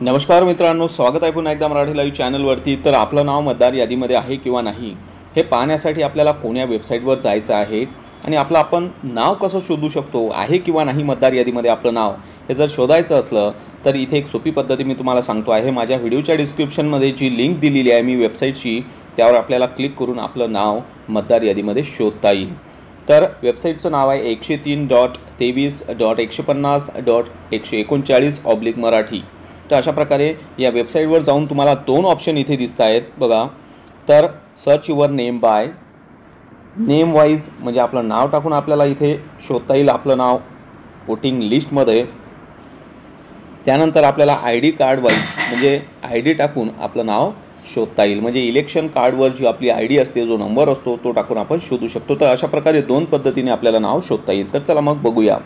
नमस्कार मित्रांनो स्वागत आहे पुन्हा एकदा मराठी लाईव्ह चॅनलवरती तर आपलं नाव मतदार यादीमध्ये आहे किंवा नाही हे पाहण्यासाठी आपल्याला कोण्या वेबसाईटवर जायचं आहे आणि आपलं आपण नाव कसं शोधू शकतो आहे किंवा नाही मतदार यादीमध्ये आपलं नाव हे जर शोधायचं असलं तर इथे एक सोपी पद्धती मी तुम्हाला सांगतो आहे. माझ्या व्हिडिओच्या डिस्क्रिप्शनमध्ये जी लिंक दिलेली आहे मी वेबसाईटची त्यावर आपल्याला क्लिक करून आपलं नाव मतदार यादीमध्ये शोधता येईल. तर वेबसाईटचं नाव आहे एकशे तीन डॉट तेवीस डॉट एकशे पन्नास डॉट एकशे एकोणचाळीस ऑब्लिक मराठी. तर अशा प्रकारे या वेबसाईटवर जाऊन तुम्हाला दोन ऑप्शन इथे दिसत आहेत. बघा. तर search your name by name wise म्हणजे आपलं नाव टाकून आपल्याला इथे शोधता येईल आपलं नाव वोटिंग लिस्टमध्ये त्यानंतर आपल्याला आय डी कार्ड वाईज म्हणजे आय डी टाकून आपलं नाव शोधता येईल. म्हणजे इलेक्शन कार्डवर जी आपली आय डी असते जो नंबर असतो तो टाकून आपण शोधू शकतो. तर अशा प्रकारे दोन पद्धतीने आपल्याला नाव शोधता येईल. तर चला मग बघूया.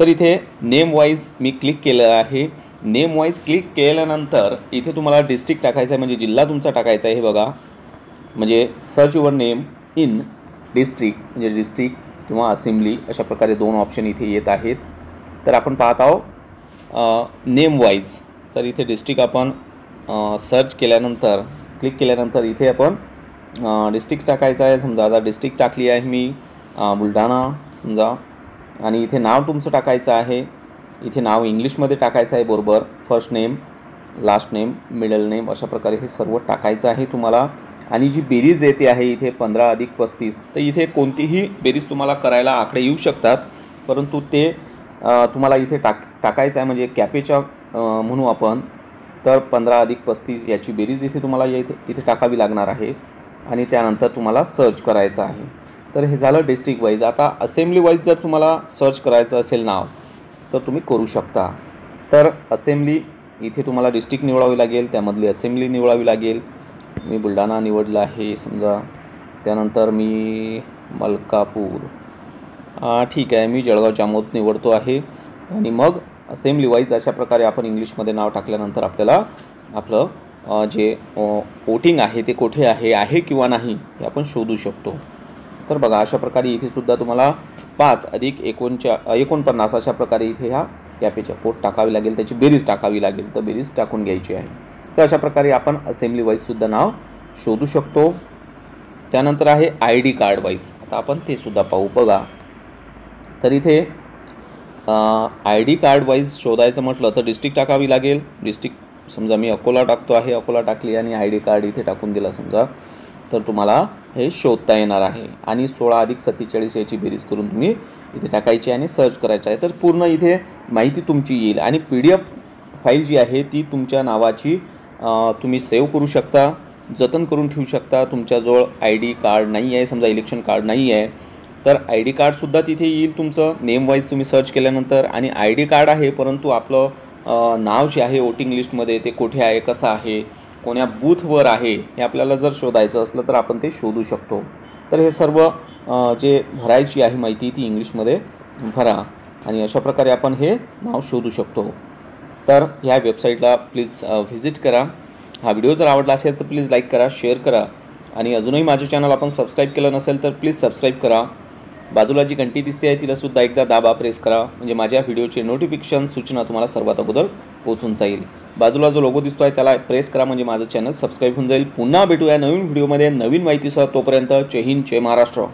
तर इथे नेम वाईज मी क्लिक केलं आहे. नेम वाईज क्लिक केल्यानंतर इथे तुम्हाला डिस्ट्रिक्ट टाकायचं आहे म्हणजे जिल्हा तुमचा टाकायचा आहे हे बघा. म्हणजे search your name in district म्हणजे डिस्ट्रिक्ट किंवा असेंब्ली अशा प्रकारे दोन ऑप्शन इथे येत आहेत. तर आपण पाहत आहोत नेम वाईज. तर इथे डिस्ट्रिक्ट आपण सर्च केल्यानंतर क्लिक केल्यानंतर इथे आपण डिस्ट्रिक्ट टाकायचं आहे. समजा आता डिस्ट्रिक्ट टाकली आहे मी बुलढाणा समजा. आणि इथे नाव तुमचं टाकायचं आहे. इथे नाव इंग्लिशमध्ये टाकायचं आहे बरोबर. First name last name middle name अशा प्रकारे हे सर्व टाकायचं आहे तुम्हाला. आणि जी बेरीज येते आहे इथे पंधरा अधिक पस्तीस तर इथे कोणतीही बेरीज तुम्हाला करायला आकडे येऊ शकतात. परंतु ते तुम्हाला इथे टाक टाकायचं आहे म्हणजे कॅपेच्या म्हणू आपण. तर पंधरा अधिक पस्तीस याची बेरीज इथे तुम्हाला इथे इथे टाकावी लागणार आहे. आणि त्यानंतर तुम्हाला सर्च करायचं आहे. तर हे झालं डिस्ट्रिक्ट वाईज आता असेंब्ली वाईज जर तुम्हाला सर्च करायचं असेल नाव तर तुम्ही करू शकता. तर असेंब्ली इथे तुम्हाला डिस्ट्रिक्ट निवडावी लागेल त्यामधली असेंब्ली निवडावी लागेल. मी बुलढाणा निवडला आहे समजा. त्यानंतर मी मलकापूर. ठीक आहे मी जळगाव जामोद निवडतो आहे. आणि मग असेंब्ली वाईज अशा प्रकारे आपण इंग्लिशमध्ये नाव टाकल्यानंतर आपल्याला आपलं जे वोटिंग आहे ते कुठे आहे आहे किंवा नाही हे आपण शोधू शकतो. तर बघा अशा प्रकारे इथे सुद्धा तुम्हाला पाच अधिक एकोणच्या एकोणपन्नास अशा प्रकारे इथे ह्या कॅपेच्या कोट टाकावी लागेल. त्याची बेरीज टाकावी लागेल. तर बेरीज टाकून घ्यायची आहे. तर अशा प्रकारे आपण असेंब्ली वाईजसुद्धा नाव शोधू शकतो. त्यानंतर आहे आय डी कार्ड वाईज आता आपण ते सुद्धा पाहू. बघा. तर इथे आय डी कार्ड वाईज शोधायचं म्हटलं तर डिस्ट्रिक्ट टाकावी लागेल. डिस्ट्रिक्ट समजा मी अकोला टाकतो आहे. अकोला टाकली आणि आय डी कार्ड इथे टाकून दिला समजा. तर तुम्हाला हे शोधता येणार आहे. आणि सोळा अधिक सत्तेचाळीस याची बेरीज करून तुम्ही इथे टाकायची आणि सर्च करायचं आहे. तर पूर्ण इथे माहिती तुमची येईल. आणि पी डी एफ फाईल जी आहे ती तुमच्या नावाची तुम्ही सेव्ह करू शकता जतन करून ठेवू शकता. तुमच्याजवळ आय डी कार्ड नाही आहे समजा इलेक्शन कार्ड नाही आहे. तर आय डी कार्डसुद्धा तिथे येईल तुमचं. नेम वाईज तुम्ही सर्च केल्यानंतर आणि आय डी कार्ड आहे परंतु आपलं नाव जे आहे वोटिंग लिस्टमध्ये ते कुठे आहे कसं आहे कोण्या बूथवर आहे हे आपल्याला जर शोधायचं असलं तर आपण ते शोधू शकतो. तर हे सर्व जे भरायची आहे माहिती ती इंग्लिशमध्ये भरा आणि अशा प्रकारे आपण हे नाव शोधू शकतो. तर ह्या वेबसाईटला प्लीज व्हिजिट करा. हा व्हिडिओ जर आवडला असेल तर प्लीज लाईक करा शेअर करा आणि अजूनही माझे चॅनल आपण सबस्क्राईब केलं नसेल तर प्लीज सबस्क्राईब करा. बाजूला जी घंटी दिसते आहे तिलासुद्धा एकदा दाबा प्रेस करा. म्हणजे माझ्या व्हिडिओचे नोटिफिकेशन सूचना तुम्हाला सर्वात अगोदर पोहोचून जाईल. बाजूला जो लोगो दिसतो आहे त्याला प्रेस करा म्हणजे माझं चॅनल सबस्क्राईब होऊन जाईल. पुन्हा भेटूया नवीन व्हिडिओमध्ये नवीन माहितीसह तोपर्यंत जय हिंद जय महाराष्ट्र.